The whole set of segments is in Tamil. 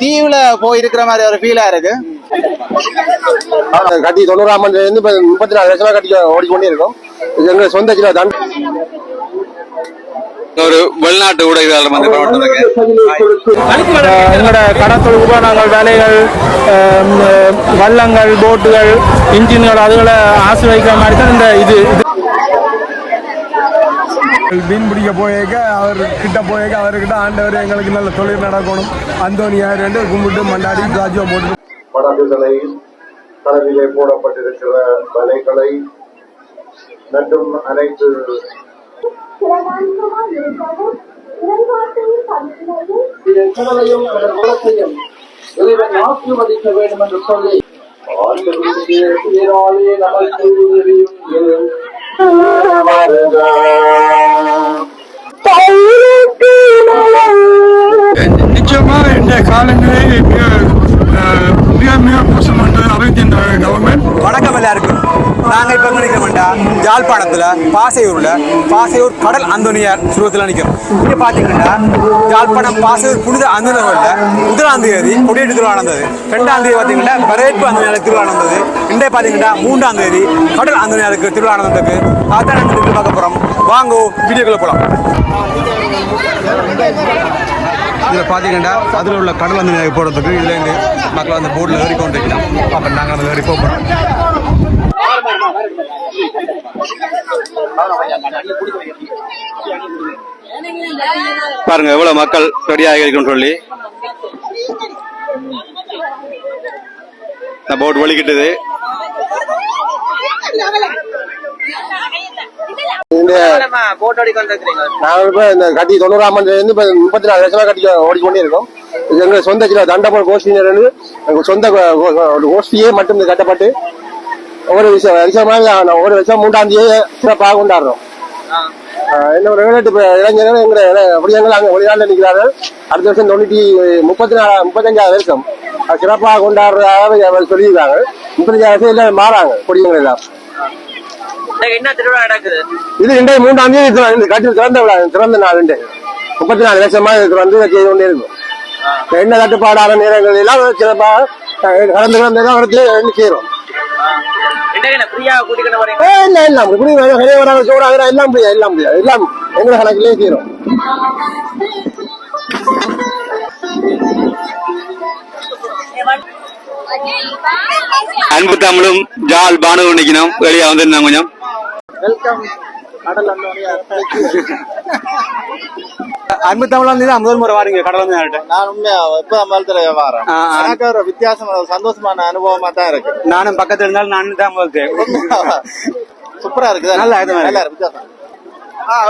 தீவுல போயிருக்கிற மாதிரி ஒரு ஃபீலா இருக்கு. கட்டி தொண்ணூறாம் ஆண்டுல இருந்து இப்ப முப்பத்தி நாலு லட்சம் கட்டி ஓடிக்கொண்டே இருக்கும் இது எங்க சொந்த சில தண்டு ஒரு வெளிநாட்டு ஊடகங்கள் வந்து பிரபலத்திற்கு எங்களோட கடத்தொழில் உபகரணங்கள் வேலைகள் வள்ளங்கள் போட்டுகள் இன்ஜின்கள் அதுகளை ஆசிர்வதிக்கிற மாதிரி தான் இந்த இது. மீன் பிடிக்க போயிருக்க அவர் கிட்ட போயிருக்க அவர்கிட்ட ஆண்டவர் எங்களுக்கு நல்ல தொழில் நடக்கணும். அந்தோனியார் ரெண்டு கும்பிட்டு மண்டாடி ராஜ்யம் போட்டு படகுகளை கடலிலே போடப்பட்டிருக்கிற வலைகளை மற்றும் அனைத்து நிச்சயமா இந்த காலங்களில் மிக அஹ், மிக மிக கவர்மெண்ட் வணக்கம் எல்லாருக்கும். நாங்கள் இப்போ எங்கே நிற்கிறோம்டா யாழ்ப்பாணத்தில் பாசையூரில் பாசையூர் கடல் அந்தோனியார் சுருவத்தில் நிற்கிறோம் இங்கே பார்த்தீங்கன்னா யாழ்ப்பாணம் பாசையூர் புனித அந்தோனியாரில் முதலாம் தேதி கொடியேற்று திருவிழா நடந்தது. ரெண்டாம் தேதி பார்த்தீங்கன்னா வரவேற்பு அந்தோனியாருக்கு திருவிழா நடந்தது. இன்றைய பார்த்தீங்கன்னா மூன்றாம் தேதி கடல் அந்தோனியாருக்கு திருவிழா நடந்ததுக்கு அதான் பார்க்க போகிறோம் வாங்கோ வீடியோக்குள்ளே போகலாம் இதில் பார்த்தீங்கன்னா அதில் உள்ள கடல் வந்து போகிறதுக்கு இதுலேருந்து மக்கள் அந்த போர்டில் ஏறி கொண்டு வைக்கலாம் அப்போ நாங்கள் அந்த ஏறி போகிறோம் பாருங்க எவ்வளவு மக்கள் ரெடியாக இருக்குன்னு சொல்லி. போட் வலிக்கிட்டது. இந்த நாங்கள் இப்ப இந்த கட்டி தொண்ணூறாம் ஆண்டுல இருந்து இப்ப முப்பத்தி நாலு லட்சம் கட்டி ஓடிக்கொண்டே இருக்கோம் இது எங்க சொந்த சில தண்டபோல் கோஷ்டியினர் இருந்து எங்க சொந்த கோஷ்டியே மட்டும் இது கட்டப்பட்டு ஒவ்வொரு விஷயம் வருஷமாக ஒவ்வொரு வருஷம் மூன்றாம் தேதி சிறப்பாக கொண்டாடுறோம். என்ன ஒரு இப்ப இளைஞர்கள் எங்க அப்படியங்கள் அங்க வெளிநாட்டில் நிற்கிறார்கள். அடுத்த வருஷம் தொண்ணூற்றி முப்பத்தி நாலு முப்பத்தஞ்சாவது வருஷம். சிறப்பாக கொண்டாடுறதாக சொல்லியிருக்காங்க. முப்பத்தஞ்சாவது வருஷம் எல்லாம் மாறாங்க கொடியங்கள் எல்லாம். என்ன திருவிழா நடக்குது? இது இன்றைய மூன்றாம் தேதி கட்டில் திறந்த விழா. திறந்த நாள் முப்பத்தி நாலு வருஷமா இது திறந்து செய்து கொண்டே இருக்கும் என்ன தட்டுப்பாடான நேரங்கள் எல்லாம் சிறப்பாக கடந்த கடந்த எல்லாம் இடத்துல செய்யறோம் வராங்க சோறாக எல்லாம் முடியாது எல்லாம் முடியாது எல்லாம் எங்க கணக்கிலே செய்யறோம் அன்பு தமிழும் ஜால் பானு நிக்கணும் வெளியே வந்திருந்தாங்க கொஞ்சம். அன்பு தமிழ் வந்து தான் முதல் முறை வாருங்க கடல் வந்து நான் உண்மையா வரேன். ஆ, ஆ. எனக்கு ஒரு வித்தியாசமான சந்தோஷமான அனுபவமா தான் இருக்கு. நானும் பக்கத்துல இருந்தாலும் நானும் தான் சூப்பரா இருக்குது நல்லா இருக்குது. நல்லா இருக்கு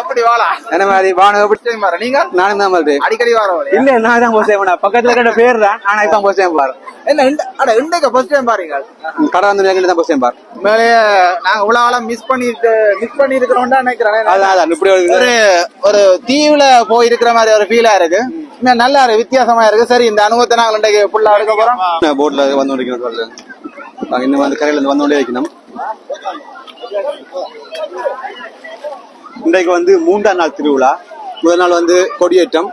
எப்படி வாழா என்ன மாதிரி வானு எப்படி? மாற. நீங்க? நானும் தான் முதல் அடிக்கடி வர? இல்ல நான் தான் போஸ்ட் பக்கத்துல இருக்கிற பேர் தான். நானே தான் போஸ்ட் பாரு என்ன இந்த- அட இன்றைக்கு ஃபர்ஸ்ட் டைம் பாருங்க. கடல் வந்து நேரில் தான் பாரு உண்மையிலேயே நாங்க இவ்வளவு ஆளா மிஸ் பண்ணிட்டு மிஸ் பண்ணி இருக்கிறோம் நினைக்கிறேன். அதான் அதான் இப்படி ஒரு ஒரு தீவுல போயிருக்கிற மாதிரி ஒரு ஃபீலா இருக்கு. நல்லா இருக்கு வித்தியாசமா இருக்கு. சரி இந்த அனுபவத்தை நாங்க இன்றைக்கு ஃபுல்லா எடுக்க போறோம். போட்ல வந்து சொல்லு நாங்க இன்னும் வந்து கரையில இருந்து வந்து கொண்டே வைக்கணும் இன்றைக்கு வந்து மூன்றாம் நாள் திருவிழா. முதல் நாள் வந்து கொடியேற்றம்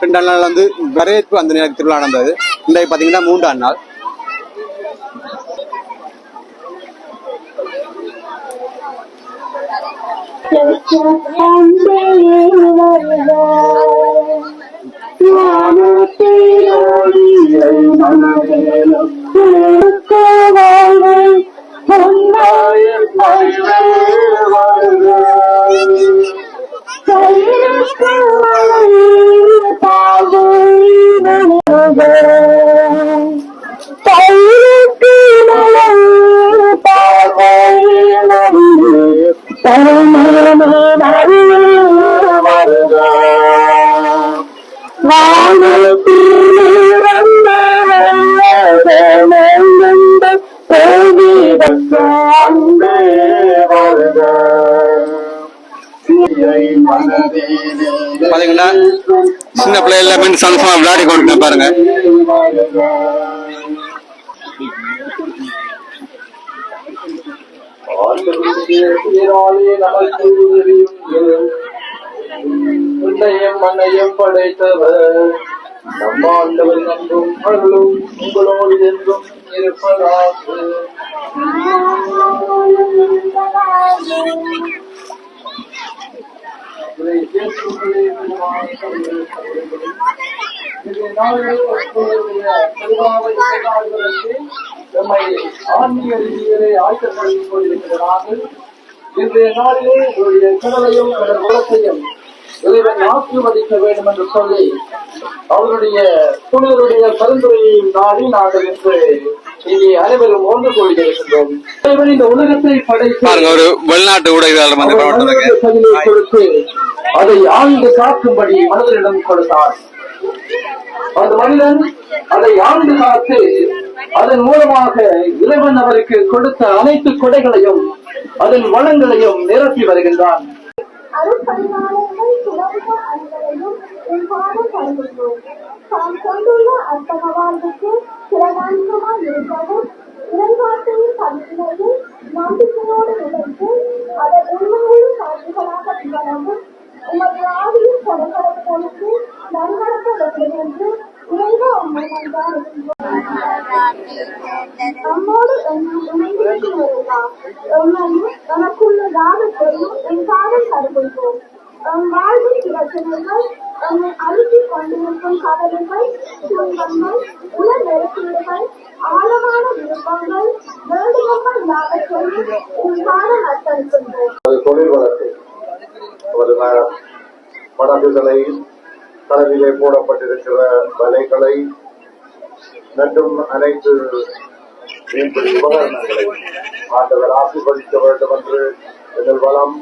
ரெண்டாம் நாள் வந்து வரவேற்பு அந்த நேரத்தில் திருவிழா நடந்தது. இன்றைக்கு பார்த்தீங்கன்னா மூன்றாம் நாள். பாத்தீங்கன்னா சின்ன பிள்ளை எல்லாமே சந்தோஷமா விளையாடி கொண்டு பாருங்க. மண்ணையும் படைத்தவர் நம்ம ஆண்டவர் என்றும் அருளும் உங்களோடு என்றும் இருப்பதாக ஆன்மீக ரீதியிலே ஆயத்தப்படுத்திக் கொண்டிருக்கிறார்கள் இன்றைய நாளிலே உங்களுடைய கடலையும் கடல் குலத்தையும் இறைவன் ஆசீர்வதிக்க வேண்டும் என்று சொல்லி அவருடைய துணியருடைய பரிந்துரையையும் நாடி நாங்கள் இன்று அனைவரும் ஒன்று இறைவன் இந்த உலகத்தை படைத்து பாருங்க ஒரு வெளிநாட்டு ஊடகவியலாளர் வந்து கொடுத்து அதை ஆழ்ந்து காக்கும்படி மனிதனிடம் கொடுத்தார். அந்த மனிதன் அதை ஆழ்ந்து காத்து அதன் மூலமாக இறைவன் அவருக்கு கொடுத்த அனைத்து கொடைகளையும் அதன் வளங்களையும் நிரப்பி வருகின்றான். அருட்பரிமாணங்கள் சுரந்த கருதுகிறோம்? தாம் கொண்டுள்ள அர்ப்பண வாழ்வுக்கு சிறகாந்தமாய் இருப்பதும் இறைவார்த்தையின் பணியினையில் நம்பிக்கையோடு நிலைத்து அதன் உண்மையுள்ள சாட்சிகளாக திகழவும் உமது ஆவியின் கொடைகளை கொடுத்து நல்நடத்த வேண்டும் என்று உண்மை நம்மோடு என்னை எம்மையும் எனக்குள்ள தாகத்தையும் என் காதல் கருதுகிறோம். வாழ்வின் அழுத்திக் கொண்டிருக்கும் கவலைகள் துன்பங்கள் நெருக்கீடுகள் ஆழமான விருப்பங்கள் யாவற்றையும் தொழில் வளர்ச்சி ஒரு படகுகளை கடலிலே போடப்பட்டிருக்கிற வலைகளை மற்றும் அனைத்து மீன்பிடி உபகரணங்களை. ஆண்டவர் ஆசிர்வதிக்க வேண்டும் என்று எங்கள் வளம்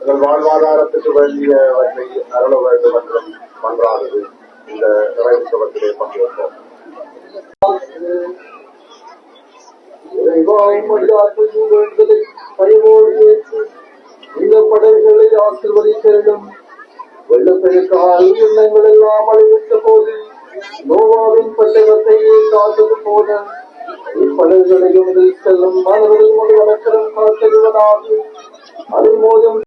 எங்கள் வாழ்வாதாரத்துக்கு வேண்டியவற்றை அருள வேண்டும் என்றும் மன்றாடுது இந்த நிறைவுற்சவத்திலே பங்கேற்போம் பயமோடு ஏற்று இந்த படகுகளை வெள்ளப்பெருக்கால் எண்ணங்கள் எல்லாம் அழிவிட்ட போது நோவாவின் பட்டகத்தையே காத்தது போல இப்படகுகளையும் செல்லும் மாணவர்கள் காத்திருவதாகும் அதன் மோதும்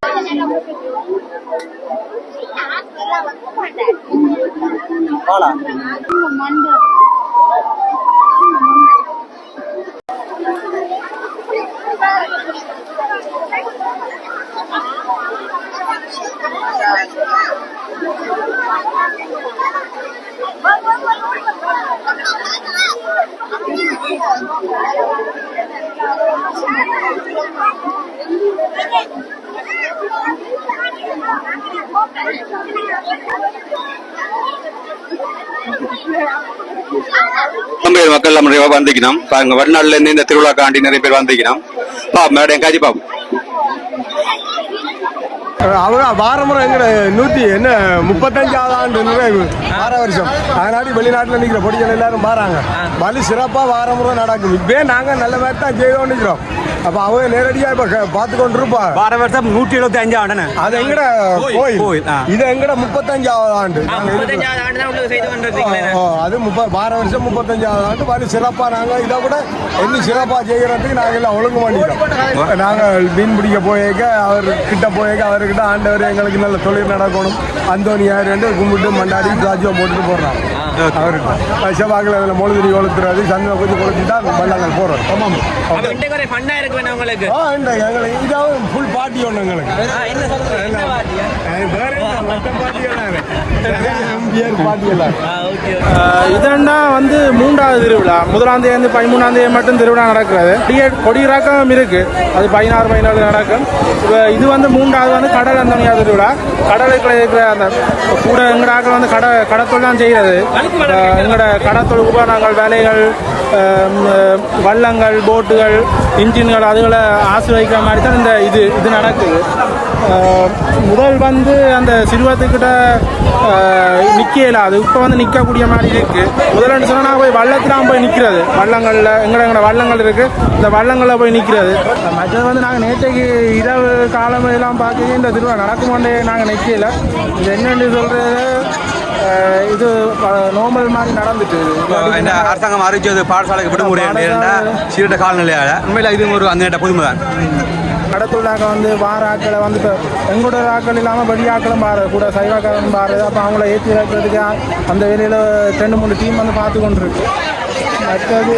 பேர் மக்கள் நம்ம வந்திக்கணும் பாருங்க வெளிநாட்டுல இருந்து இந்த திருவிழா காண்டி நிறைய பேர் வந்திக்கணும் பா மேடம் காஜி பாப்போம் அவங்க வாரமுறை எங்க நூத்தி என்ன முப்பத்தஞ்சாவது ஆண்டு நிறைவு. ஆறு வருஷம். அதனால வெளிநாட்டுல நிக்கிற பொடிகள் எல்லாரும் மாறாங்க வலி சிறப்பா வாரமுறை நடக்கும் இப்பே நாங்க நல்ல மாதிரி தான் செய்தோம் நிக்கிறோம். அப்ப அவங்க நேரடியா இப்ப பார்த்து கொண்டு இருப்பா வார வருஷம் நூற்றி எழுபத்தி அஞ்சு ஆண்டன அது எங்கட கோயில். இது எங்கட முப்பத்தஞ்சாவது ஆண்டு. அது முப்ப வார வருஷம் முப்பத்தஞ்சாவது ஆண்டு. வலி சிறப்பா நாங்க இதை விட இன்னும் சிறப்பா செய்யறதுக்கு நாங்க எல்லாம் ஒழுங்கு பண்ணிக்கிறோம். நாங்க மீன் பிடிக்க போயிருக்க அவர் கிட்ட போயிருக்க அவர்கிட்ட ஆண்டவர் எங்களுக்கு நல்ல தொழில் நடக்கணும். அந்தோனியார் ரெண்டு கும்பிட்டு மண்டாடி ராஜ்யம் போட்டுட்டு போடுறாங்க அவருக்கு செவ்வாக்கில் அதில் மொழுதிரி கொளுத்துறது சந்தனம் கொஞ்சம் கொளுத்திட்டா பள்ளங்கள் போடுறோம் ஆமாம் ஃபண்டா இருக்கு வேணா உங்களுக்கு? ஆ இந்த எங்களுக்கு இதாவது ஃபுல் பார்ட்டி ஒன்று எங்களுக்கு. வேற பார்ட்டி எல்லாம். இதெண்டா இதென்னா வந்து மூன்றாவது திருவிழா. முதலாம் தேதி பதிமூணாம் தேதி மட்டும் திருவிழா நடக்கிறது. கொடியே கொடியிறக்கம் இருக்கு. அது பதினாறு பதினாலு நடக்கும். இப்போ இது வந்து மூன்றாவது வந்து கடல் அந்தனியா திருவிழா. கடலுக்குள்ள இருக்கிற அந்த கூட எங்கடாக்கள் வந்து கடை கடத்தொழில் தான் செய்கிறது. எங்களோட கடத்தொழில் உபகரணங்கள் வேலைகள் வள்ளங்கள் போட்டுகள் இன்ஜின்கள் அதுகளை ஆசிர்வதிக்கிற மாதிரி தான் இந்த இது இது நடக்குது. முதல் வந்து அந்த சிறுவத்துக்கிட்ட நிற்க இயலாது இப்போ வந்து நிற்கக்கூடிய மாதிரி இருக்கு. முதல்ல சொன்னா நான் போய் வள்ளத்தில் போய் நிற்கிறது வள்ளங்களில் எங்கட எங்கட வள்ளங்கள் இருக்கு. இந்த வள்ளங்களில் போய் நிற்கிறது மற்றது வந்து நாங்கள் நேற்றைக்கு இரவு காலம் எல்லாம் பார்க்க இந்த திருவிழா நடக்குமாண்டே நாங்கள் நிற்கல இது என்னன்னு சொல்றது ஆஹ் இது நார்மல் மாதிரி நடந்துட்டு இந்த அரசாங்கம் அறிவிச்சது பாடசாலைக்கு விடுமுறை சீரட்ட காலநிலையால. உண்மையில இது ஒரு அந்த புதுமை தான் கடத்துள்ளாக்க வந்து வார ஆக்களை வந்து இப்போ எங்களோட ஆக்கள் இல்லாமல் வெளி ஆக்களும் பாரு கூட சைவாக்காரன் பாரு அப்போ அவங்கள ஏற்றி வைக்கிறதுக்கு அந்த வேலையில் ரெண்டு மூணு டீம் வந்து பார்த்து கொண்டிருக்கு. மற்றது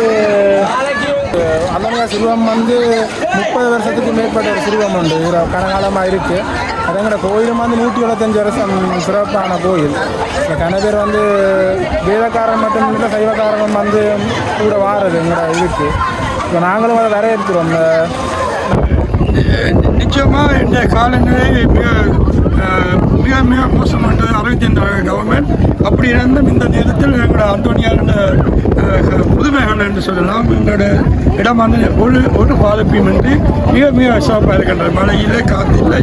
அந்தமையா சிறுவம் வந்து முப்பது வருஷத்துக்கு மேற்பட்ட ஒரு சிறுவம் உண்டு. இதில் கனகாலமாக இருக்குது அதங்கட கோயிலும் வந்து நூற்றி எழுபத்தஞ்சு வருஷம் சிறப்பான கோயில். இந்த கன பேர் வந்து வேதக்காரன் மட்டும் இல்லை சைவக்காரனும் வந்து கூட வாரது எங்களோட இதுக்கு. இப்போ நாங்களும் அதை வரவேற்கிறோம் இந்த நிச்சயமாக இந்த காலநிலை மிக மிக மிக மோசமானது அரவிந்த் கவர்மெண்ட் அப்படி இருந்தும் இந்த நேரத்தில் எங்களோட அந்தோனியார் புதுமைகள் என்று சொல்லலாம் எங்களோட இடம் வந்து ஒரு ஒரு பாதிப்பும் மிக மிக சிறப்பாக இருக்கின்றது. மழை இல்லை காற்று இல்லை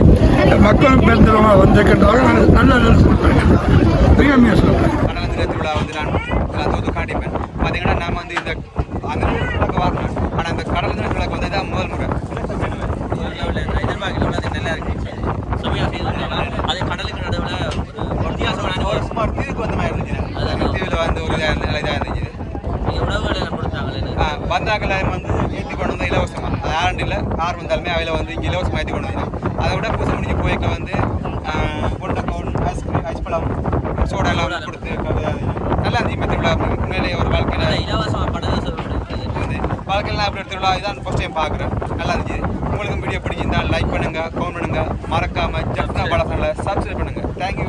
மக்களும் பெருந்தளமாக வந்திருக்கின்றார்கள் நல்ல நல்ல மிக மிக சிறப்பாக திருவிழா வந்து நான் காட்டிப்பேன். பார்த்தீங்கன்னா நாம் வந்து இந்த அந்த விளக்கு வரணும் ஆனால் இந்த கடல் விளக்கு வந்து இதான் முதல் முறை எதிர்பார்க்கல அது நல்லா இருக்கு சுமையா அது கடலுக்கு நடுவில் ஒரு வித்தியாசமான ஒரு சுமார் தீவுக்கு வந்த மாதிரி இருந்துச்சு தீவில் வந்து ஒரு இதாக நல்ல இதாக இருந்துச்சு நீங்கள் உணவுகளை கொடுத்தாங்களே வந்தாக்களை வந்து ஏற்றி கொண்டு வந்து இலவசமாக அது ஆண்டு இல்லை. யார் வந்தாலுமே அவையில் வந்து இங்கே இலவசமாக ஏற்றி கொண்டு வந்தோம் அதை விட பூசை முடிஞ்சு போய்க்க வந்து கொண்ட கவுன் ஐஸ்கிரீம் ஐஸ் பழம் சோடா எல்லாம் கொடுத்து நல்லா இருந்துச்சு இந்த திருவிழா உண்மையிலேயே ஒரு வாழ்க்கையில் இலவசமாக சொல்லிட்டு வந்து வாழ்க்கையில் அப்படி திருவிழா இதான் ஃபஸ்ட் டைம் பார்க்குறேன். நல்லா இருந்துச்சு. உங்களுக்கும் வீடியோ பிடிச்சிருந்தா லைக் பண்ணுங்க கமெண்ட் பண்ணுங்க. மறக்காம ஜப்னா படத்தில் சப்ஸ்கிரைப் பண்ணுங்க. தேங்க்யூ